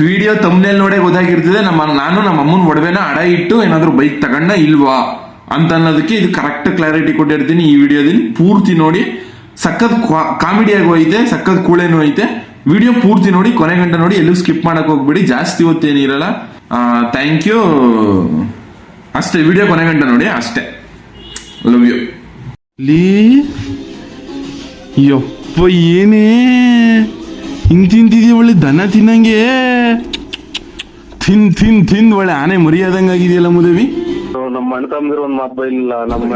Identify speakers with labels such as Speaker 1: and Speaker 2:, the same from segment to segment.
Speaker 1: Video ತಮ್ಮನೇಲಿ ನೋಡೇ ಗೊತ್ತಾಗಿರ್ತದೆ, ನಮ್ಮ ನಾನು ನಮ್ಮ ಅಮ್ಮನ ಒಡವೆನ ಅಡ ಇಟ್ಟು ಏನಾದರೂ ಬೈಕ್ ತಗೊಂಡ ಇಲ್ವಾ ಅಂತ ಅನ್ನೋದಕ್ಕೆ ಇದು ಕರೆಕ್ಟ್ ಕ್ಲಾರಿಟಿ ಕೊಟ್ಟಿರ್ತೀನಿ ಈ ವಿಡಿಯೋದಲ್ಲಿ. ಪೂರ್ತಿ ನೋಡಿ, ಸಖತ್ ಕಾಮಿಡಿಯಾಗಿ ಹೋಯ್ತೆ, ಸಖತ್ ಕೂಳೇನು ಐತೆ. ವಿಡಿಯೋ ಪೂರ್ತಿ ನೋಡಿ, ಕೊನೆ ಗಂಟೆ ನೋಡಿ, ಎಲ್ಲೂ ಸ್ಕಿಪ್ ಮಾಡಕ್ ಹೋಗ್ಬೇಡಿ, ಜಾಸ್ತಿ ಹೊತ್ತೇನಿರಲ್ಲ ಥ್ಯಾಂಕ್ ಯು ಅಷ್ಟೇ, ವಿಡಿಯೋ ಕೊನೆ ಗಂಟೆ ನೋಡಿ, ಅಷ್ಟೇ. ಲವ್ ಯು
Speaker 2: ಲೀ, ಯಪ್ಪ, ಏನೇ? ಹಿಂಗ್ ತಿಂತಿದೀವಿ ಒಳ್ಳೆ ದನ ತಿನ್ನಂಗೆ. ತಿನ್ ತಿನ್ ತಿನ್ ಒಳ್ಳೆ ಆನೆ ಮರಿಯಾದಂಗ ಆಗಿದೆಯಲ್ಲ ಮುದೇವಿ?
Speaker 3: ನಮ್ಮ ಅಣ್ಣ ತಮ್ಮದಿರು ಒಂದ್ ಮಾತು ಬೈಲಿಲ್ಲ ನಮ್ಮ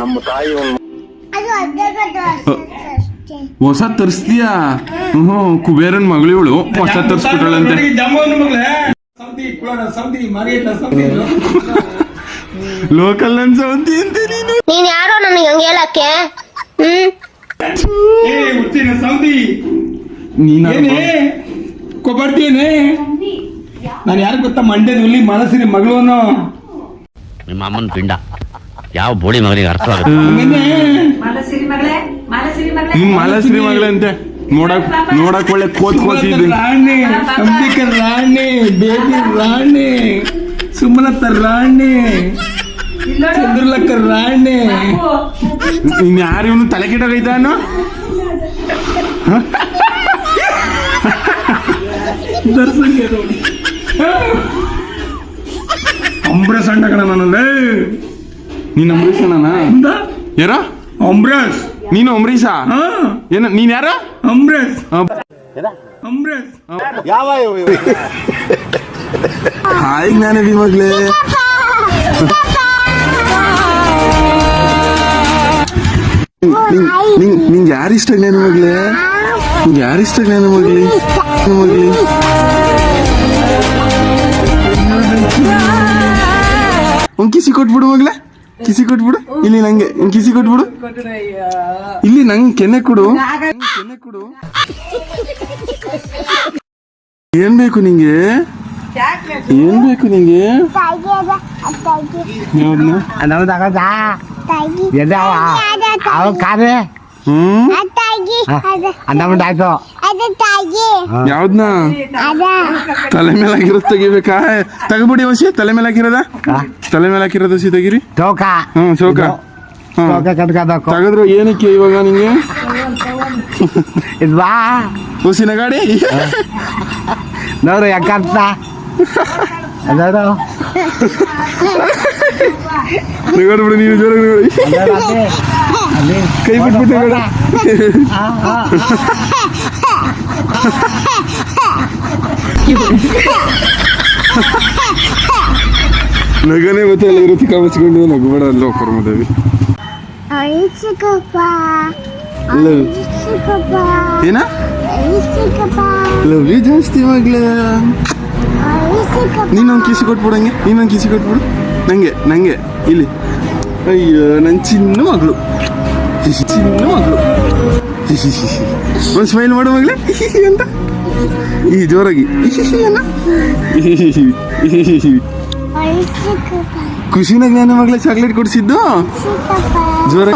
Speaker 3: ನಮ್ಮ ತಾಯಿ ಒಂದ್
Speaker 4: ಅದು ಅರ್ಧಗಡ್ಡೆ ಅಷ್ಟೇ.
Speaker 2: ಹೊಸ ತರಿಸ್ತೀಯಾ? ಹ್ಞೂ ಕುಬೇರನ್ ಮಗಳಿವಳು ಹೊಸ ತರಿಸ್ಬಿಟ್ರಳಂತೆ ಲೋಕಲ್ ನನ್ ಸೌಂತಿ ಅಂತ ನೀನು.
Speaker 4: ನೀನ್ ಯಾರೋ ನನಗೆ ಹಂಗೆ ಹೇಳಕ್ಕೆ? ಹ್ಮ್?
Speaker 2: ನೀನ
Speaker 5: ಕೊಬ್ಬರ್ತೀನಿ ನಾನು ಯಾರು ಗೊತ್ತಾ ಮಂಡ್ಯದ ಹುಲಿ ಮನಸ್ಸಿನ ಮಗಳು
Speaker 6: ನಿಮ್ಮ ಅಮ್ಮನ ಪಿಂಡ. ಯಾವ ಬೋಳಿ ಮಗನಿಗೆ ಅರ್ಥ
Speaker 5: ನಿಮ್ಮ
Speaker 7: ಮಲಸಿರಿ ಮಗಳೇ ಮಾಲಸಿರಿ ಮಗಳೇ.
Speaker 2: ನಿಮ್ ಮಾಲಶ್ರೀ ಮಗಳಂತೆ. ನೋಡಕ್ ನೋಡಕ್ ಒಳ್ಳೆ ಕೋತ್ ಕೋತಿದ್ದು
Speaker 5: ರಾಣಿ ಅಂಬಿಕ ರಾಣಿ ಬೇಬಿ ರಾಣಿ ಸುಮಲತ ರಾಣಿ ಚಂದ್ರಲಕ್ಕ ರಾಣಿ.
Speaker 2: ಇನ್ ಯಾರು ಇವನು ತಲೆ ಕೆಟ್ಟೋಗೈತಾನು
Speaker 5: ದರ್ಶನ್ಗೆ ನೋಡಿ ಅಂಬ್ರ ಸಣ್ಣ ಕಣ
Speaker 2: ನೀನ್ ಅಂಬರೀಷ್ ಅಣ್ಣನಾ ಯಾರ?
Speaker 5: ಅಂಬ್ರಸ್.
Speaker 2: ನೀನು ಅಂಬರೀಷ
Speaker 5: ಹಾ.
Speaker 2: ಏನ ನೀನ್ ಯಾರ?
Speaker 5: ಅಂಬ್ರಸ್. ಅಂಬ್ರಸ್.
Speaker 2: ಹಾಯ್ ನಾನು ಮಗ್ಲೇ. ನಿಂಗೆ ಯಾರು ಇಷ್ಟ ಜ್ಞಾನ ಮಗ್ಲೇ? ನಿಂಗೆ ಯಾರು ಇಷ್ಟ ಜ್ಞಾನ ಮಗ್ಲಿ ಒಂದ್ ಕಿಸಿ ಕೊಟ್ಬಿಡು ಮಗ್ಲೆ ಕಿಸಿ ಕೊಟ್ಬಿಡು ಇಲ್ಲಿ ನಂಗೆ ಒಂದ್ ಕಿಸಿ ಕೊಟ್ಬಿಡು ಇಲ್ಲಿ ನಂಗೆ ಕೆನೆ ಕೊಡು ಕೆನೆ ಕೊಡು ಏನ್ ಬೇಕು ನಿಂಗೆ ಏನ್ ಬೇಕು ನಿಂಗೆ
Speaker 4: ತಾಯಿ ಅದ ತಾಯಿ
Speaker 2: ಹ್ಮ್?
Speaker 4: ತಾಯಿ ಅದ.
Speaker 8: ಅನ್ನಮ್ದಾಯ್ತು
Speaker 4: ಅದ ತಾಯಿ
Speaker 2: ಯಾವ್ದ್ನ?
Speaker 4: ಅದ.
Speaker 2: ತಲೆ ಮೇಲೆ ಹಾಕಿರೋದು ತೆಗಿಬೇಕಾ? ತಗಬಿಡಿ ಹೊಸಿ ತಲೆ ಮೇಲೆ ಹಾಕಿರೋದ? ತಲೆ ಮೇಲೆ ಹಾಕಿರೋದು ಹೊಸಿ ತೆಗಿರಿ.
Speaker 8: ಚೌಕ.
Speaker 2: ಹ್ಮ್ ಚೌಕ.
Speaker 8: ಚೌಕ ಕಟ್ಕೋಬೇಕು.
Speaker 2: ತೆಗೆದ್ರು ಏನಕ್ಕೆ ಇವಾಗ ನಿಂಗೆ?
Speaker 8: ಇದು ಬಾ
Speaker 2: ಹೊಸಿನ ಗಾಡಿ
Speaker 8: ನೋಡು ಯಾಕಂತ. ನೋಡು.
Speaker 2: ನಗಾಡ್ಬಿಡು ನೀವು ಜೋರಾಗಿ ನೋಡಿ. ಕೈ ಬಿಟ್ಬಿಟ್ಟೆ
Speaker 8: ಬೇಡ.
Speaker 2: ನಗನೆ ಎಲ್ಲ ಇರುತ್ತೆ ಕಾಮಿಸ್ಕೊಂಡು ನಗಬೇಡ ಅಲ್ಲ
Speaker 4: ಅಳಿಸಿಕಪ್ಪ
Speaker 2: ಏನ?
Speaker 4: ಲವ್ಲಿ
Speaker 2: ಲವ್ ಯು ಜಾಸ್ತಿ
Speaker 4: ಅಳಿಸಿಕಪ್ಪ
Speaker 2: ನೀನೊಂದು ಕಿಸಿ ಕೊಟ್ಬಿಡಂಗೆ? ನೀನೊಂದು ಕಿಸಿ ಕೊಟ್ಬಿಡು. ನಂಗೆ ನಂಗೆ. ಇಲ್ಲಿ. ಅಯ್ಯೋ ನನ್ನ ಚಿನ್ನ ಮಗಳು. ಒಂದು ಸ್ಮೈಲ್ ಮಾಡು ಮಗ್ಲೆ. ಅಂತ ಈ ಜೋರಾಗಿ.
Speaker 4: ಖುಷಿನ
Speaker 2: ಜ್ಞಾನ ನಾನು ಮಗಳೇ ಚಾಕ್ಲೇಟ್ ಕೊಡಿಸಿದ್ದು? ಜೋರ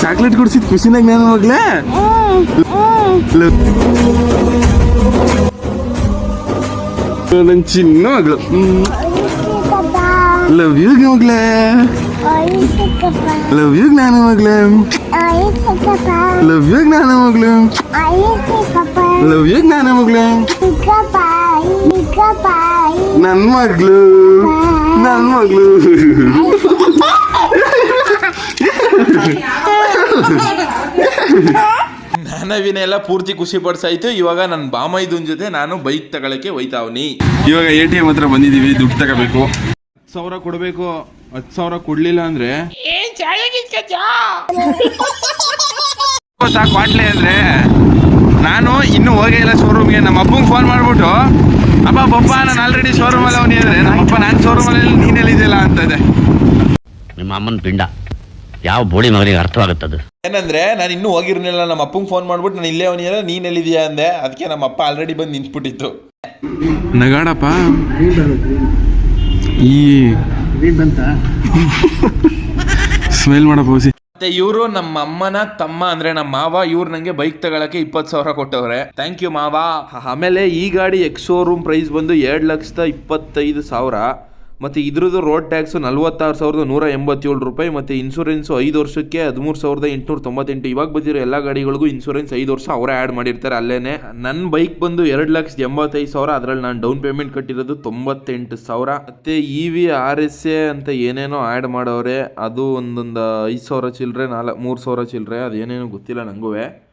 Speaker 2: ಚಾಕ್ಲೇಟ್ ಕೊಡಿಸಿದ್ ಖುಷಿನ ಜ್ಞಾನ ಮಗಳೇ ನನ್ನ ಚಿನ್ನ ಮಗಳು. ಲವ್ ಯು ಮಗಳೇ ಲವ್ ಯು ಜ್ಞಾನ ಮಗಳೇ
Speaker 4: ಅಳಿಸಿಕಪ್ಪ
Speaker 2: ಲವ್ ಯು ಜ್ಞಾನ ಮಗ್ಳು ಲವ್ ಯು ಜ್ಞಾನ
Speaker 4: ನನ್ನ
Speaker 2: ನನ್ ಮಗ್ಳು ನನ್ ಮಗ್ಳು
Speaker 1: ನಾನವಿನ ಎಲ್ಲ ಪೂರ್ತಿ ಖುಷಿ ಪಡ್ಸಾಯ್ತು. ಇವಾಗ ನನ್ನ ಬಾಮೈದನ್ ಜೊತೆ ನಾನು ಬೈಕ್ ತಗೊಳಕ್ಕೆ ಹೋಯ್ತಾವ್ನಿ
Speaker 2: ಇವಾಗ ಎ ಟಿ ಎಂ ಹತ್ರ ಬಂದಿದ್ದೀವಿ ದುಡ್ಡು ತಗೋಬೇಕು. ಸಾವಿರ ಕೊಡಬೇಕು. ಹತ್ತು ಸಾವಿರ ಕೊಡ್ಲಿಲ್ಲ ಅಂದ್ರೆ?
Speaker 1: ಗೊತ್ತಾ ಕ್ವಾಟ್ಲೆ ಅಂದ್ರೆ. ನಾನು ಇನ್ನೂ ಹೋಗೇ ಇಲ್ಲ ಶೋರೂಮ್ಗೆ ನಮ್ಮ ಅಪ್ಪಂಗೆ ಫೋನ್ ಮಾಡ್ಬಿಟ್ಟು ಅಪ್ಪ ಪಪ್ಪ ನಾನು ಆಲ್ರೆಡಿ ಶೋರೂಮ್ ಅಲ್ಲಿ ಅವನಿ ಅಂದ್ರೆ ನಮ್ಮಪ್ಪ ನಾನು ಶೋರೂಮ್ ಅಲ್ಲಿ ನೀನ್ ಅಂತ ಅಂತದೆ.
Speaker 6: ನಿಮ್ಮ ಅಮ್ಮನ ಪಿಂಡ. ಯಾವ ಬೋಳಿ ಮಗನಿಗೆ ಅದು
Speaker 1: ಏನಂದ್ರೆ ನಾನು ಇನ್ನೂ ಹೋಗಿರ್ಲಿಲ್ಲ. ನಮ್ಮ ಅಪ್ಪಂಗೆ ಫೋನ್ ಮಾಡ್ಬಿಟ್ಟು ನಾನು ಇಲ್ಲೇ ಅವನಿಲ್ಲ ನೀನು ಎಲ್ಲಿದೆಯಾ ಅಂದೆ. ಅದಕ್ಕೆ ನಮ್ಮ ಅಪ್ಪ ಆಲ್ರೆಡಿ ಬಂದು ನಿಂತ್ಬಿಟ್ಟಿತ್ತು.
Speaker 2: ನಗಾಡಪ್ಪ. ಈ ಸ್ಮೆಲ್ ಮಾಡಪ್ಪ ಹೊಸಿ ಮತ್ತೆ ಇವರು ನಮ್ಮ ಅಮ್ಮನ ತಮ್ಮ ಅಂದ್ರೆ ನಮ್ಮ ಮಾವ ಇವ್ರು ನಂಗೆ ಬೈಕ್ ತಗೊಳಕ್ಕೆ ಇಪ್ಪತ್ತು ಸಾವಿರ ಕೊಟ್ಟವ್ರೆ. ಥ್ಯಾಂಕ್ ಯು ಮಾವ. ಆಮೇಲೆ ಈ ಗಾಡಿ ಎಕ್ಸ್ ಶೋರೂಮ್ ಪ್ರೈಸ್ ಬಂದು ಎರಡು ಲಕ್ಷದ ಇಪ್ಪತ್ತೈದು ಸಾವಿರ. ಮತ್ತು ಇದ್ರದ್ದು ರೋಡ್ ಟ್ಯಾಕ್ಸು ನಲ್ವತ್ತಾರು ಸಾವಿರದ ನೂರ ಎಂಬತ್ತೇಳು ರೂಪಾಯಿ, ಮತ್ತು ಇನ್ಶೂರೆನ್ಸು ಐದು ವರ್ಷಕ್ಕೆ ಹದಿಮೂರು ಸಾವಿರದ ಎಂಟುನೂರ ತೊಂಬತ್ತೆಂಟು. ಇವಾಗ ಬಂದಿರೋ ಎಲ್ಲ ಗಾಡಿಗಳಿಗೂ ಇನ್ಶೂರೆನ್ಸ್ ಐದು ವರ್ಷ ಅವರೇ ಆ್ಯಡ್ ಮಾಡಿರ್ತಾರೆ ಅಲ್ಲೇ ನನ್ನ ಬೈಕ್ ಬಂದು ಎರಡು ಲಕ್ಷದ ಎಂಬತ್ತೈದು ಸಾವಿರ, ಅದರಲ್ಲಿ ನಾನು ಡೌನ್ ಪೇಮೆಂಟ್ ಕಟ್ಟಿರೋದು ತೊಂಬತ್ತೆಂಟು ಸಾವಿರ. ಮತ್ತು E V R S A ಅಂತ ಏನೇನೋ ಆ್ಯಡ್ ಮಾಡೋರೆ, ಅದು ಒಂದೊಂದು ಐದು ಸಾವಿರ ಚಿಲ್ಲರೆ ನಾಲ್ಕು, ಮೂರು ಸಾವಿರ ಚಿಲ್ಲರೆ ಅದೇನೇನೋ ಗೊತ್ತಿಲ್ಲ ನನಗೂ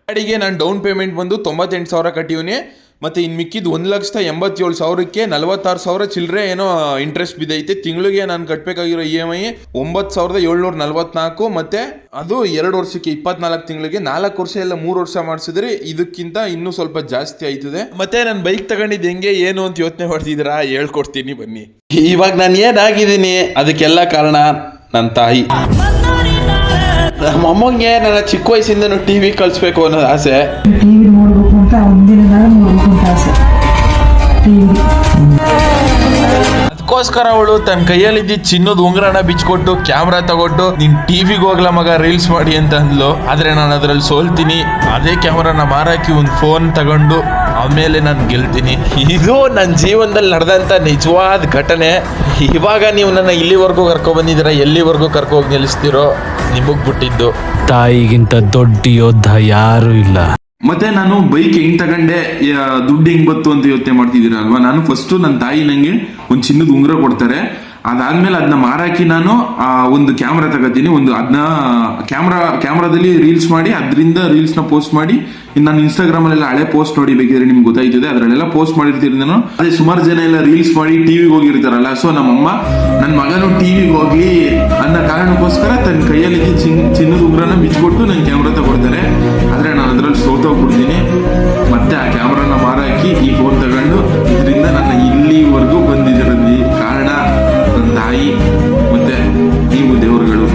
Speaker 2: ಗಾಡಿಗೆ ನಾನು ಡೌನ್ ಪೇಮೆಂಟ್ ಬಂದು ತೊಂಬತ್ತೆಂಟು ಸಾವಿರ ಕಟ್ಟಿವ್ನಿ. ಮತ್ತು ಇನ್ನು ಮಿಕ್ಕಿದ್ದು ಒಂದು ಲಕ್ಷದ ಎಂಬತ್ತೇಳು ಸಾವಿರಕ್ಕೆ ನಲವತ್ತಾರು ಸಾವಿರ ಚಿಲ್ಲರೆ ಏನೋ ಇಂಟ್ರೆಸ್ಟ್ ಬಿದ್ದೈತೆ. ತಿಂಗಳಿಗೆ ನಾನು ಕಟ್ಟಬೇಕಾಗಿರೋ ಇ ಎಂ ಐ ಒಂಬತ್ತು ಸಾವಿರದ ಏಳ್ನೂರ ನಲ್ವತ್ನಾಲ್ಕು ಮತ್ತು ಅದು ಎರಡು ವರ್ಷಕ್ಕೆ ಇಪ್ಪತ್ನಾಲ್ಕು ತಿಂಗಳಿಗೆ ನಾಲ್ಕು ವರ್ಷ ಎಲ್ಲ ಮೂರು ವರ್ಷ ಮಾಡಿಸಿದ್ರೆ ಇದಕ್ಕಿಂತ ಇನ್ನೂ ಸ್ವಲ್ಪ ಜಾಸ್ತಿ ಆಯ್ತದೆ. ಮತ್ತೆ ನಾನು ಬೈಕ್ ತಗೊಂಡಿದ್ದು ಹೆಂಗೆ, ಏನು ಅಂತ ಯೋಚನೆ ಮಾಡ್ತಿದ್ದೀರಾ? ಹೇಳ್ಕೊಡ್ತೀನಿ ಬನ್ನಿ. ಇವಾಗ ನಾನು ಏನಾಗಿದ್ದೀನಿ? ಅದಕ್ಕೆಲ್ಲ ಕಾರಣ ನನ್ನ ತಾಯಿ. ನಮ್ಮ ಅಮ್ಮಂಗೆ ನನ್ನ ಚಿಕ್ಕ ವಯಸ್ಸಿಂದನೂ ಟಿ ವಿ ಕಳಿಸ್ಬೇಕು ಅನ್ನೋದು ಆಸೆ.
Speaker 9: ಅಂತ ಒಂದಿನದಾಗ ನೋಡ್ಬೇಕು ಅಂತ ಟಿವಿ
Speaker 2: ಅದಕ್ಕೋಸ್ಕರ ಅವಳು ತನ್ನ ಕೈಯಲ್ಲಿದ್ದ ಚಿನ್ನದ ಉಂಗುರನ ಬಿಚ್ಕೊಟ್ಟು ಕ್ಯಾಮ್ರಾ ತಗೊಟ್ಟು ನಿನ್ ಟಿವಿಗೆ ಹೋಗ್ಲ ಮಗ ರೀಲ್ಸ್ ಮಾಡಿ ಅಂತ ಅಂದ್ಲು ಆದ್ರೆ ನಾನು ಅದ್ರಲ್ಲಿ ಸೋಲ್ತೀನಿ. ಅದೇ ಕ್ಯಾಮ್ರಾನ ಮಾರಾಕಿ ಒಂದು ಫೋನ್ ತಗೊಂಡು ಆಮೇಲೆ ನಾನು ಗೆಲ್ತೀನಿ. ಇದು ನನ್ನ ಜೀವನದಲ್ಲಿ ನಡೆದಂತ ನಿಜವಾದ ಘಟನೆ. ಇವಾಗ ನೀವು ನನ್ನ ಇಲ್ಲಿವರೆಗೂ ಕರ್ಕೊಂಡು ಬಂದಿದ್ದೀರ ಎಲ್ಲಿವರೆಗೂ ಕರ್ಕೊಂಡು ಹೋಗಿ ನಿಲ್ಲಿಸ್ತೀರೋ ನಿಮಗ್ ಬಿಟ್ಟಿದ್ದು.
Speaker 10: ತಾಯಿಗಿಂತ ದೊಡ್ಡ ಯೋಧ ಯಾರು ಇಲ್ಲ.
Speaker 2: ಮತ್ತೆ ನಾನು ಬೈಕ್ ಹೆಂಗ್ ತಗೊಂಡೆ ದುಡ್ಡು ಹೆಂಗ್ ಬತ್ತು ಅಂತ ಯೋಚನೆ ಮಾಡ್ತಿದ್ದೀರಾ ಅಲ್ವಾ ನಾನು ಫಸ್ಟ್ ನನ್ನ ತಾಯಿ ನಂಗೆ ಒಂದು ಚಿನ್ನದ ಉಂಗುರ ಕೊಡ್ತಾರೆ. ಅದಾದ್ಮೇಲೆ ಅದನ್ನ ಮಾರಾಕಿ ನಾನು ಒಂದು ಕ್ಯಾಮ್ರಾ ತಗೋತೀನಿ, ಒಂದು ಅದನ್ನ ಕ್ಯಾಮ್ರಾ ಕ್ಯಾಮ್ರಾದಲ್ಲಿ ರೀಲ್ಸ್ ಮಾಡಿ, ಅದರಿಂದ ರೀಲ್ಸ್ನ ಪೋಸ್ಟ್ ಮಾಡಿ ಇನ್ನು ನಾನು ಇನ್ಸ್ಟಾಗ್ರಾಮ್ ಅಲ್ಲೆಲ್ಲ ಹಳೆ ಪೋಸ್ಟ್ ನೋಡಿ ಬೇಕಿದ್ರೆ ನಿಮ್ಗೆ ಗೊತ್ತಾಯ್ತದೆ, ಅದರಲ್ಲೆಲ್ಲ ಪೋಸ್ಟ್ ಮಾಡಿರ್ತೀನಿ ನಾನು. ಅದೇ ಸುಮಾರು ಜನ ಎಲ್ಲ ರೀಲ್ಸ್ ಮಾಡಿ ಟಿವಿಗೆ ಹೋಗಿರ್ತಾರಲ್ಲ ಸೊ ನಮ್ಮಮ್ಮ ನನ್ನ ಮಗನು ಟಿವಿಗೆ ಹೋಗ್ಲಿ ಅನ್ನೋ ಕಾರಣಕ್ಕೋಸ್ಕರ ತನ್ನ ಕೈಯಲ್ಲಿ ಚಿನ್ನ ಚಿನ್ನದ ಉಗ್ರನ ಬಿಚ್ಚಿಕೊಟ್ಟು ನನ್ನ ಕ್ಯಾಮ್ರಾ ತಗೊಳ್ತಾರೆ. ಆದರೆ ನಾನು ಅದ್ರಲ್ಲಿ ಸೋತೋಗ್ಬಿಡ್ತೀನಿ ಮತ್ತೆ ಆ ಕ್ಯಾಮ್ರಾನ ಮಾರಾಕಿ ಈ ಫೋನ್ ತಗೊಂಡು, ಇದರಿಂದ ನನ್ನ ಇಲ್ಲಿವರೆಗೂ ಬಂದಿದ್ರಲ್ಲಿ ಕಾರಣ ತಾಯಿ ಮತ್ತೆ ನೀವು ದೇವರುಗಳು.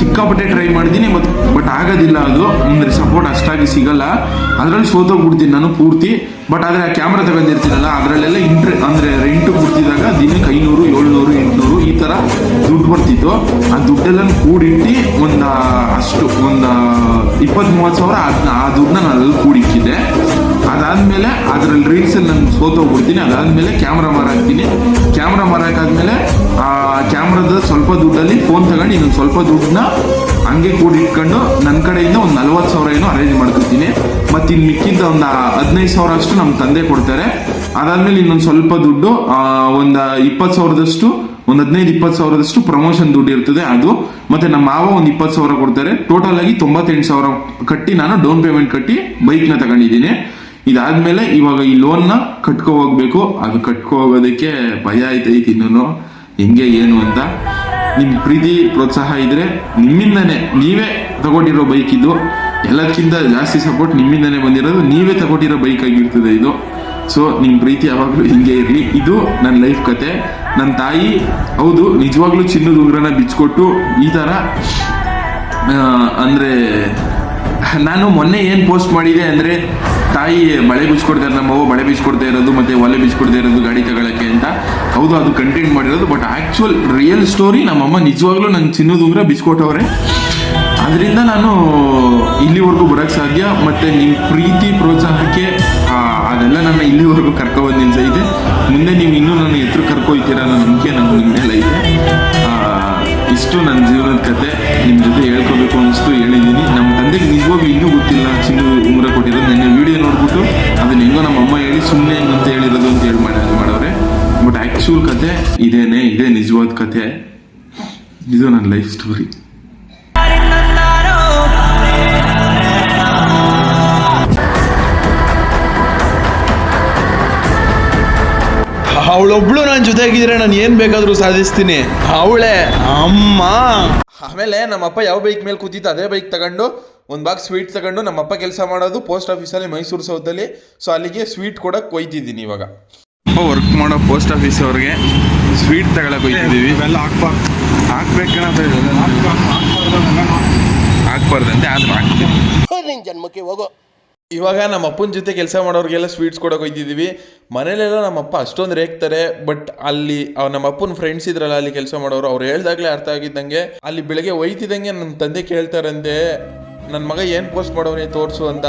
Speaker 2: ಸಿಕ್ಕಾಪಟ್ಟೆ ಟ್ರೈ ಮಾಡಿದ್ದೀನಿ ಮತ್ತೆ ಬಟ್ ಆಗೋದಿಲ್ಲ ಅದು. ಅಂದ್ರೆ ಸಪೋರ್ಟ್ ಅಷ್ಟಾಗಿ ಸಿಗಲ್ಲ. ಅದರಲ್ಲಿ ಸೋತೋಗ್ಬಿಡ್ತೀನಿ ನಾನು ಪೂರ್ತಿ. ಬಟ್ ಆದರೆ ಆ ಕ್ಯಾಮ್ರಾ ತಗೊಂಡಿರ್ತೀನಲ್ಲ, ಅದರಲ್ಲೆಲ್ಲ ಇಂಟ್ರೆ ಅಂದರೆ ರೆಂಟು ಕೊಡ್ತಿದ್ದಾಗ ದಿನಕ್ಕೆ ಐನೂರು, ಏಳ್ನೂರು, ಎಂಟುನೂರು ಈ ಥರ ದುಡ್ಡು ಬರ್ತಿತ್ತು. ಆ ದುಡ್ಡೆಲ್ಲ ಕೂಡಿಟ್ಟು ಒಂದು ಅಷ್ಟು, ಒಂದು ಇಪ್ಪತ್ತ್ ಮೂವತ್ತು ಸಾವಿರ ಅದನ್ನ ಆ ದುಡ್ಡನ್ನ ನಾನು ಅಲ್ಲಿ ಕೂಡಿಕ್ಕಿದ್ದೆ ಅದಾದ್ಮೇಲೆ ಅದರಲ್ಲಿ ರೀಲ್ಸಲ್ಲಿ ನಾನು ಸೋತೋಗ್ಬಿಡ್ತೀನಿ ಅದಾದ್ಮೇಲೆ ಕ್ಯಾಮ್ರಾ ಮಾರಾಕ್ತೀನಿ. ಕ್ಯಾಮ್ರಾ ಮಾರಾಕಾದ್ಮೇಲೆ, ಆ ಕ್ಯಾಮ್ರಾದ ಸ್ವಲ್ಪ ದುಡ್ಡಲ್ಲಿ ಫೋನ್ ತಗೊಂಡು ಇನ್ನೊಂದು ಸ್ವಲ್ಪ ದುಡ್ಡನ್ನ ಹಂಗೆ ಕೂಡಿಟ್ಕೊಂಡು ನನ್ನ ಕಡೆಯಿಂದ ಒಂದು ನಲ್ವತ್ತು ಸಾವಿರ ಏನೋ ಅರೇಂಜ್ ಮಾಡ್ಕೊತೀನಿ ಮತ್ತು ಇನ್ನು ಮಿಕ್ಕಿದ್ದ ಒಂದು ಹದಿನೈದು ಸಾವಿರ ಅಷ್ಟು ನಮ್ಮ ತಂದೆ ಕೊಡ್ತಾರೆ. ಅದಾದ್ಮೇಲೆ ಇನ್ನೊಂದು ಸ್ವಲ್ಪ ದುಡ್ಡು ಒಂದು ಇಪ್ಪತ್ತು ಸಾವಿರದಷ್ಟು, ಒಂದು ಹದಿನೈದು, ಇಪ್ಪತ್ತು ಸಾವಿರದಷ್ಟು ಪ್ರಮೋಷನ್ ದುಡ್ಡು ಇರ್ತದೆ ಅದು. ಮತ್ತೆ ನಮ್ಮ ಮಾವ ಒಂದು ಇಪ್ಪತ್ತು ಸಾವಿರ ಕೊಡ್ತಾರೆ. ಟೋಟಲ್ ಆಗಿ ತೊಂಬತ್ತೆಂಟು ಸಾವಿರ ಕಟ್ಟಿ ನಾನು ಡೌನ್ ಪೇಮೆಂಟ್ ಕಟ್ಟಿ ಬೈಕ್ನ ತಗೊಂಡಿದ್ದೀನಿ. ಇದಾದ್ಮೇಲೆ ಇವಾಗ ಈ ಲೋನ್ನ ಕಟ್ಕೊ ಹೋಗ್ಬೇಕು. ಅದು ಕಟ್ಕೊ ಹೋಗೋದಕ್ಕೆ ಭಯ ಆಯ್ತೈತಿ ಇನ್ನೂ ಹೆಂಗೆ ಏನು ಅಂತ. ನಿಮ್ ಪ್ರೀತಿ ಪ್ರೋತ್ಸಾಹ ಇದ್ರೆ ನಿಮ್ಮಿಂದನೇ. ನೀವೇ ತಗೊಂಡಿರೋ ಬೈಕ್ ಇದು. ಎಲ್ಲದಕ್ಕಿಂತ ಜಾಸ್ತಿ ಸಪೋರ್ಟ್ ನಿಮ್ಮಿಂದನೇ ಬಂದಿರೋದು. ನೀವೇ ತಗೊಂಡಿರೋ ಬೈಕ್ ಆಗಿರ್ತದೆ ಇದು. ಸೊ ನಿಮ್ಮ ಪ್ರೀತಿ ಯಾವಾಗಲೂ ಹಿಂಗೆ ಇರಲಿ. ಇದು ನನ್ನ ಲೈಫ್ ಕತೆ. ನನ್ನ ತಾಯಿ ಹೌದು ನಿಜವಾಗ್ಲೂ ಚಿನ್ನದ ಉಗ್ರನ ಬಿಚ್ಕೊಟ್ಟು ಈ ಆ, ಅಂದ್ರೆ ನಾನು ಮೊನ್ನೆ ಏನು ಪೋಸ್ಟ್ ಮಾಡಿದೆ ಅಂದ್ರೆ ತಾಯಿ ಬಳೆ ಬಿಚ್ಕೊಡ್ತಾರೆ ನಮ್ಮವ್ವ ಮಳೆ ಬೀಸ್ಕೊಡ್ತಾ ಇರೋದು ಮತ್ತೆ ಒಲೆ ಬೀಸ್ಕೊಡ್ತಾ ಇರೋದು ಗಾಡಿ ತಗೊಳಕ್ಕೆ ಅಂತ. ಹೌದು ಅದು ಕಂಟೆಂಟ್ ಮಾಡಿರೋದು ಬಟ್ ಆಕ್ಚುಯಲ್ ರಿಯಲ್ ಸ್ಟೋರಿ ನಮ್ಮಮ್ಮ ನಿಜವಾಗ್ಲೂ ನಂಗೆ ಚಿನ್ನದ ಉಂಗ್ರ ಬಿಸ್ಕೊಟ್ಟವ್ರೆ. ಅದರಿಂದ ನಾನು ಇಲ್ಲಿವರೆಗೂ ಬರೋಕ್ಕೆ ಸಾಧ್ಯ ಮತ್ತೆ ನಿಮ್ಮ ಪ್ರೀತಿ ಪ್ರೋತ್ಸಾಹಕ್ಕೆ ಅದೆಲ್ಲ ನನ್ನ ಇಲ್ಲಿವರೆಗೂ ಕರ್ಕೊಬಂದು ಇದೆ ಮುಂದೆ ನೀವು ಇನ್ನೂ ನನ್ನ ಎತ್ತರ ಕರ್ಕೊಯ್ತೀರ ಅನ್ನೋ ನಂಬಿಕೆ ನನ್ನ ಮೇಲೆ ಆ, ಇಷ್ಟು ನನ್ನ ಜೀವನದ ಕತೆ ನಿಮ್ಮ ಜೊತೆ ಹೇಳ್ಕೋಬೇಕು ಅನಿಸ್ತು ಹೇಳಿದ್ದೀನಿ ನಮ್ಮ ತಂದೆಗೆ ನಿಜವಾಗ್ಲೂ ಇನ್ನೂ ಗೊತ್ತಿಲ್ಲ, ಚಿನ್ನ ಉಂಗುರ ಕೊಟ್ಟಿರೋದು. ನಿನ್ನೆ ವಿಡಿಯೋ ನೋಡ್ಬಿಟ್ಟು ಅದನ್ನ ಹೆಂಗೋ ನಮ್ಮ ಅಮ್ಮ ಹೇಳಿ ಸುಮ್ಮನೆ ಅಂತ ಹೇಳಿರೋದು ಅಂತ ಹೇಳಿ ಮಾಡಿ, ಮಾಡವ್ರೆ. ಬಟ್ ಆ್ಯಕ್ಚುಲ್ ಕತೆ ಇದೇನೆ, ಇದೇ ನಿಜವಾದ ಕತೆ. ಇದು ನನ್ನ ಲೈಫ್ ಸ್ಟೋರಿ ಅವಳೊಬ್ಳು ನನ್ನ ಜೊತೆಗಿದ್ರೆ ನಾನು ಏನು ಬೇಕಾದರೂ ಸಾಧಿಸ್ತೀನಿ. ಅವಳೆ ಅಮ್ಮ. ಆಮೇಲೆ ನಮ್ಮಪ್ಪ ಯಾವ ಬೈಕ್ ಮೇಲೆ ಕೂತಿತ್ತು ಅದೇ ಬೈಕ್ ತಗೊಂಡು ಒಂದು ಬಾಕ್ಸ್ ಸ್ವೀಟ್ ತಗೊಂಡು ನಮ್ಮಪ್ಪ ಕೆಲಸ ಮಾಡೋದು ಪೋಸ್ಟ್ ಆಫೀಸಲ್ಲಿ ಮೈಸೂರು ಸೌತಲ್ಲಿ ಸೊ ಅಲ್ಲಿಗೆ ಸ್ವೀಟ್ ಕೊಡಕ್ಕೆ ಕೊಯ್ತಿದ್ದೀನಿ ಇವಾಗ. ವರ್ಕ್ ಮಾಡೋ ಪೋಸ್ಟ್ ಆಫೀಸ್ ಅವ್ರಿಗೆ ಸ್ವೀಟ್ ತಗೊಳಕ್ ಹೋಯ್ತಿದ್ದೀವಿ
Speaker 7: ಇವೆಲ್ಲ ಹಾಕ್ಬಾರ್ದು.
Speaker 2: ಹಾಕ್ಬಾರ್ದಂತೆ ಆದ್ರೂ ಹಾಕ್ತೀನಿ. ಇವಾಗ ನಮ್ಮ ಅಪ್ಪನ ಜೊತೆ ಕೆಲಸ ಮಾಡೋರಿಗೆಲ್ಲ ಸ್ವೀಟ್ಸ್ ಕೊಡೋಕೆ ಹೋಯ್ತಿದ್ದೀವಿ ಮನೇಲೆಲ್ಲ ನಮ್ಮಪ್ಪ ಅಷ್ಟೊಂದು ರೇಗ್ತಾರೆ ಬಟ್ ಅಲ್ಲಿ ನಮ್ಮ ಅಪ್ಪನ ಫ್ರೆಂಡ್ಸ್ ಇದ್ರಲ್ಲ, ಅಲ್ಲಿ ಕೆಲಸ ಮಾಡೋರು, ಅವ್ರು ಹೇಳ್ದಾಗಲೇ ಅರ್ಥ ಆಗಿದ್ದಂಗೆ, ಅಲ್ಲಿ ಬೆಳಗ್ಗೆ ಒಯ್ತಿದ್ದಂಗೆ ನಮ್ಮ ತಂದೆ ಕೇಳ್ತಾರಂತೆ ನನ್ನ ಮಗ ಏನು ಪೋಸ್ಟ್ ಮಾಡೋನೇ ತೋರಿಸು ಅಂತ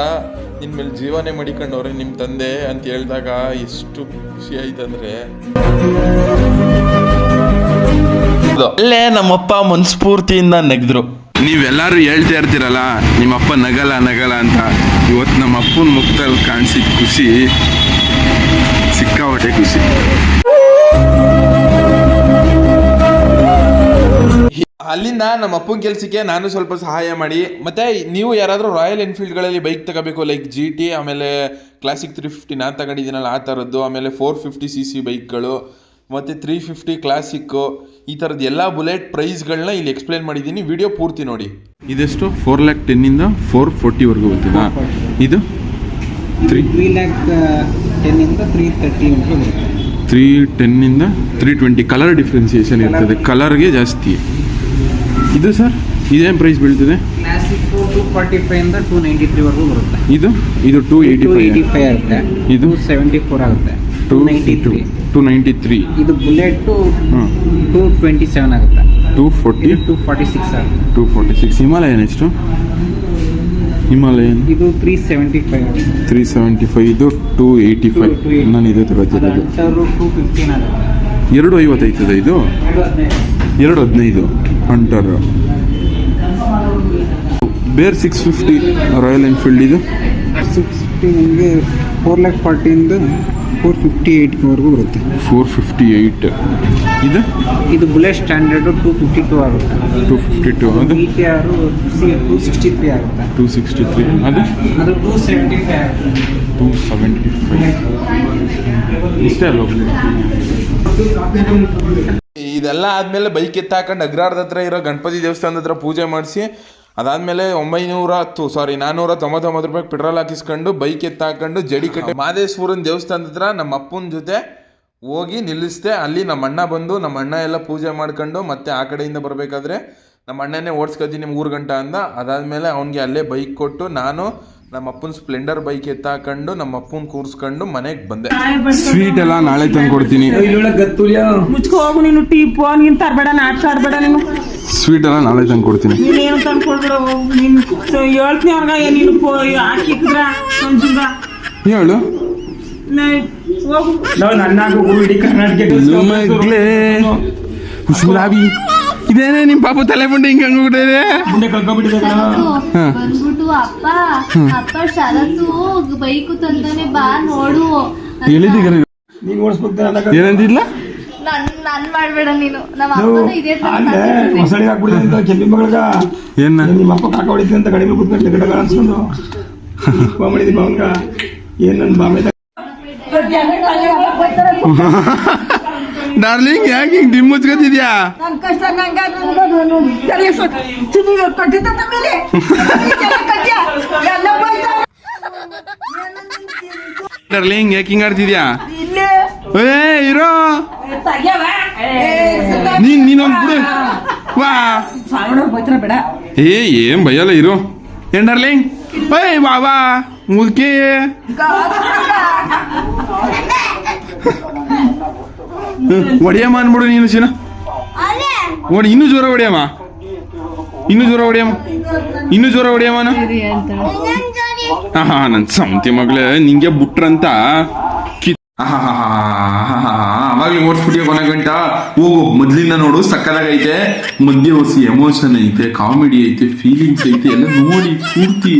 Speaker 2: ನಿನ್ನ ಮೇಲೆ ಜೀವನೇ ಮಡಿಕೊಂಡವ್ರೆ ನಿಮ್ಮ ತಂದೆ ಅಂತ ಹೇಳಿದಾಗ ಎಷ್ಟು ಖುಷಿ ಆಯ್ತಂದ್ರೆ. ಅಲ್ಲೇ ನಮ್ಮಪ್ಪ ಮನಸ್ಫೂರ್ತಿಯಿಂದ ನೆಗೆದ್ರು.
Speaker 7: ನೀವೆಲ್ಲರೂ ಹೇಳ್ತಾ ಇರ್ತೀರಲ್ಲ, ನಿಮ್ಮಪ್ಪ ನಗಲ ನಗಲ ಅಂತ. ಇವತ್ತು ನಮ್ಮ ಅಪ್ಪನ ಮುಖದಲ್ಲಿ ಕಾಣಿಸಿದ ಖುಷಿ ಸಿಕ್ಕಾಪಟ್ಟೆ ಖುಷಿ.
Speaker 2: ಅಲ್ಲಿಂದ ನಮ್ಮ ಅಪ್ಪನ ಕೆಲಸಕ್ಕೆ ನಾನು ಸ್ವಲ್ಪ ಸಹಾಯ ಮಾಡಿ. ಮತ್ತೆ ನೀವು ಯಾರಾದರೂ ರಾಯಲ್ ಎನ್ಫೀಲ್ಡ್ಗಳಲ್ಲಿ ಬೈಕ್ ತಗೋಬೇಕು ಲೈಕ್ ಜಿ ಟಿ ಆಮೇಲೆ ಕ್ಲಾಸಿಕ್ ತ್ರೀ ಫಿಫ್ಟಿ ನಾನು ತಗೊಂಡಿದ್ದೀನಲ್ಲ, ಆ ಥರದ್ದು ಆಮೇಲೆ ಫೋರ್ ಫಿಫ್ಟಿ ಸಿ ಸಿ ಬೈಕ್ಗಳು ಮತ್ತು ತ್ರೀ ಫಿಫ್ಟಿ ಕ್ಲಾಸಿಕ್ಕು ಈ ಥರದ್ದು ಎಲ್ಲ ಬುಲೆಟ್ ಪ್ರೈಸ್ಗಳನ್ನ ಇಲ್ಲಿ ಎಕ್ಸ್ಪ್ಲೇನ್ ಮಾಡಿದ್ದೀನಿ. ವಿಡಿಯೋ ಪೂರ್ತಿ ನೋಡಿ.
Speaker 7: ಇದೆಷ್ಟು? ಫೋರ್ ಲ್ಯಾಕ್ ಟೆನ್ನಿಂದ ಫೋರ್ ಫೋರ್ಟಿವರೆಗೂ ಬರ್ತೀನಾ ಇದು? ತ್ರೀ
Speaker 11: ತ್ರೀ ಲ್ಯಾಕ್ ಟೆನ್ನಿಂದ ತ್ರೀ ತರ್ಟಿ
Speaker 7: ತ್ರೀ ಟೆನ್ನಿಂದ ತ್ರೀ ಟ್ವೆಂಟಿ ಕಲರ್ ಡಿಫ್ರೆನ್ಸಿಯೇಷನ್ ಇರ್ತದೆ. ಕಲರ್ಗೆ ಜಾಸ್ತಿ. ಇದು ಸರ್ ಇದೇನು ಪ್ರೈಸ್ ಬೀಳ್ತದೆ?
Speaker 11: ಕ್ಲಾಸಿಕ್ ಟೂ ಫಾರ್ಟಿ ಫೈವಿಂದ ಟೂ ನೈಂಟಿ ತ್ರೀವರೆಗೂ ಬರುತ್ತೆ.
Speaker 7: ಇದು? ಇದು ಟೂ ಏಯ್ಟಿ ಫೈವ್
Speaker 11: ಆಗುತ್ತೆ.
Speaker 7: ಇದು?
Speaker 11: ಸೆವೆಂಟಿ ಫೋರ್ ಆಗುತ್ತೆ. Two ninety three
Speaker 7: two ninety three
Speaker 11: ಇದು Bullet
Speaker 7: hmm.
Speaker 11: Two twenty seven ಆಗುತ್ತೆ.
Speaker 7: Two forty
Speaker 11: two forty six
Speaker 7: two forty six Himalayan ಎಷ್ಟು? ಹಿಮಾಲಯನ್?
Speaker 11: ಇದು three seventy five
Speaker 7: three seventy five ಇದು two eighty five ನಾನು ಇದು ತಗೋತಿರೋದು.
Speaker 11: Two fifteen
Speaker 7: ಎರಡು ಐವತ್ತೈತದ ಇದು? ಎರಡು ಹದಿನೈದು. Hunter Bear six fifty Royal Enfield ಇದು?
Speaker 11: ಸಿಕ್ಸ್ ಫಿಫ್ಟಿ ನಿಮಗೆ ಫೋರ್ ಲ್ಯಾಕ್ ಫಾರ್ಟಿಯಿಂದ ಫೋರ್ ಫಿಫ್ಟಿ ಏಯ್ಟ್ವರೆಗೂ ಬರುತ್ತೆ.
Speaker 7: Four fifty eight. ಇದು?
Speaker 11: ಇದು Bullet standard two fifty two ಆಗುತ್ತೆ.
Speaker 7: ಟೂ ಫಿಫ್ಟಿ ಟೂ ಅದು?
Speaker 11: ಬಿ ಟಿ ಆರು ಟೂ ಸಿಕ್ಸ್ಟಿ ತ್ರೀ ಆಗುತ್ತೆ.
Speaker 7: ಟೂ ಸಿಕ್ಸ್ಟಿ ತ್ರೀ ಅದು?
Speaker 11: ಅದು ಟೂ ಸೆವೆಂಟಿ ಫೈವ್ ಆಗುತ್ತೆ.
Speaker 7: Two seventy five. ಇಷ್ಟೇ ಅಲ್ಲ
Speaker 2: ಇದೆಲ್ಲ ಆದಮೇಲೆ ಬೈಕ್ ಎತ್ತಾಕೊಂಡು ಅಗ್ರಾರ್ದ ಹತ್ರ ಇರೋ ಗಣಪತಿ ದೇವಸ್ಥಾನದ ಹತ್ರ ಪೂಜೆ ಮಾಡಿಸಿ ಅದಾದಮೇಲೆ ಒಂಬೈನೂರ ಹತ್ತು ಸಾರಿ ನಾನ್ನೂರ ತೊಂಬತ್ತೊಂಬತ್ತು ರೂಪಾಯಿ ಪೆಟ್ರೋಲ್ ಹಾಕಿಸ್ಕೊಂಡು ಬೈಕ್ ಎತ್ತಾಕೊಂಡು ಜಡಿ ಕಟ್ಟೆ ಮಾದೇಶ್ವರನ ದೇವಸ್ಥಾನದ ಹತ್ರ ನಮ್ಮ ಅಪ್ಪನ ಜೊತೆ ಹೋಗಿ ನಿಲ್ಲಿಸ್ದೆ. ಅಲ್ಲಿ ನಮ್ಮ ಅಣ್ಣ ಬಂದು ನಮ್ಮ ಅಣ್ಣ ಎಲ್ಲ ಪೂಜೆ ಮಾಡ್ಕೊಂಡು ಮತ್ತೆ ಆ ಕಡೆಯಿಂದ ಬರಬೇಕಾದ್ರೆ ನಮ್ಮ ಅಣ್ಣನೇ ಓಡಿಸ್ಕೊತೀನಿ ಮೂರು ಗಂಟೆ ಅಂದ ಅದಾದಮೇಲೆ ಅವನಿಗೆ ಅಲ್ಲೇ ಬೈಕ್ ಕೊಟ್ಟು ನಾನು ನಮ್ಮ ಅಪ್ಪನ ಸ್ಪ್ಲೆಂಡರ್ ಬೈಕ್ ಎತ್ತಾಕೊಂಡು ನಮ್ಮ ಅಪ್ಪನ ಕೂರ್ಸ್ಕೊಂಡು ಮನೆಗೆ ಬಂದೆ.
Speaker 7: ಸ್ವೀಟ್ ಎಲ್ಲ ನಾಳೆ ತಂದ್ಕೊಡ್ತೀನಿ
Speaker 9: ಮುಚ್ಕೋ ಹೋಗು ನೀನು ಟೀ ಫೋನ್ ನೀನು ತರಬೇಡ ನಾಟಕ ಆಡ್ಬೇಡ ನೀನು.
Speaker 7: ಸ್ವೀಟ್ ಎಲ್ಲ ನಾಳೆ ತಂದ್ಕೊಡ್ತೀನಿ
Speaker 9: ನೀನೇನು ತಂದ್ಕೊಡ್ಬೇಡ ನೀನು ಹೇಳ್ತೀನಿ ಅವ್ರಿಗೆ ನೀನು ಹಾಕಿದ್ರ ಸಂಜುಗ
Speaker 7: ಹೇಳು.
Speaker 9: ಹೋಗು.
Speaker 7: ಮಗ್ಲೇ ಹುಷಾರಾಗಿ. ಇದೇನೇ ನಿಮ್ಮ ಪಾಪ ತಲೆ ಮುಂಡೆ ಹಿಂಗೆ ಹಂಗೋಗ್ಬಿಟ್ಟಿದೆ
Speaker 12: ಬಂದ್ಬಿಟ್ಟು ಅಪ್ಪ ಅಪ್ಪ ಶರತ್ತು ಬೈಕು ತಂದಾನೆ ಬಾ ನೋಡು.
Speaker 7: ಹೇಳಿದೀಗ
Speaker 5: ನೀನು? ಓಡಿಸ್ಬೇಕು
Speaker 7: ಏನಂದಿಲ್ಲ
Speaker 12: ನನ್ ನನ್ ಮಾಡ್ಬೇಡ ನೀನು. ನಮ್ಮ ಅಪ್ಪನ ಇದೇ ತರ
Speaker 5: ಅಲ್ಲೇ
Speaker 12: ತಂದಿದ್ರು.
Speaker 5: ಮೊಸಳಿ ಹಾಕ್ಬಿಡಿ ಅಂತ ಕೆಂಪಿ ಮಗಳಿಗೆ.
Speaker 7: ಏನ
Speaker 5: ನಿಮ್ಮ ಅಪ್ಪ ಕಾಕ ಹೊಡಿತೀನಿ ಅಂತ ಕಡಿಮೆ ಕೂತ್ಕೊಂಡು ಅನ್ಸ್ಕೊಂಡು. ಅವನ್ಗ. ಏನ್ ನನ್ನ ಬಾಂಬೆ
Speaker 7: ಡಾರ್ಲಿಂಗ್ ಯಾಕೆ ಹಿಂಗೆ ಡಿಮ್ ಮುಚ್ಕೊತಿದ್ಯಾ?
Speaker 9: ನನ್ನ ಕಷ್ಟ ನಂಗೆ ತಲೆ ಸುತ್ತ ತಿಂಗಳು ಕಟ್ಟಿದ್ದ ಮೇಲೆ? ಕಟ್ಟ್ಯ? ಎಲ್ಲ ಬೈತಾರೆ
Speaker 7: ಡಾರ್ಲಿಂಗ್ ಯಾಕೆ ಹಿಂಗೆ ಆಡ್ತಿದ್ಯಾ?
Speaker 9: ಇಲ್ಲೇ.
Speaker 7: ಏ ಇರೋ. ನೀನ್ ನೀನೊಂದು ಬಿಡು ವಾ. ಏ ಏನ್ ಭಯಲ್ಲ ಇರೋ. ಏನ್ ಡಾರ್ಲಿಂಗ್ ಏ ವಾ ವಾ. ಮುಲ್ಕಿ ಒಡಿಯಮ್ಮ ಅನ್ಬಿಡು ನೀನು ಚಿನ್ನ ಓಡಿ ಇನ್ನೂ ಜೋರ ಹೊಡಿಯಮ್ಮ. ಇನ್ನೂ ಜೋರ ಹೊಡಿಯಮ್ಮ. ಇನ್ನೂ ಜೋರ ಹೊಡಿಯಮ್ಮನ. ಹಾ ಹಾ ನನ್ ಸಂತಿ ಮಗಳೇ ನಿಂಗೆ ಬಿಟ್ರಂತ.
Speaker 2: ಅವಾಗ್ಲೇ ಓಡಿಸ್ಬಿಟ್ಟಿಯ ಕೊನೆ ಗಂಟ. ಹೋಗು ಮೊದ್ಲಿಂದ ನೋಡು ಸಕ್ಕದಾಗೈತೆ ಮಧ್ಯ ಹೊಸಿ ಎಮೋಷನ್ ಐತೆ ಕಾಮಿಡಿ ಐತೆ ಫೀಲಿಂಗ್ಸ್ ಐತೆ ಎಲ್ಲ ನೋಡಿ ಪೂರ್ತಿ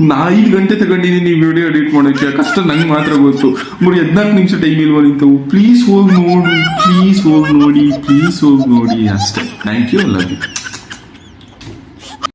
Speaker 2: ನಾ ಐದು ಗಂಟೆ ತಗೊಂಡಿದ್ದೀನಿ ವಿಡಿಯೋ ಎಡಿಟ್ ಮಾಡೋಕ್ಕೆ. ಕಷ್ಟ ನಂಗೆ ಮಾತ್ರ ಗೊತ್ತು. ಮೂರು ಹದಿನಾಲ್ಕು ನಿಮಿಷ ಟೈಮ್ ಇಲ್ವಾ ನಿಂತವು ಪ್ಲೀಸ್ ಹೋಗಿ ನೋಡಿ ಪ್ಲೀಸ್ ಹೋಗಿ ನೋಡಿ ಪ್ಲೀಸ್ ಹೋಗಿ ನೋಡಿ. ಅಷ್ಟೇ. Thank you love you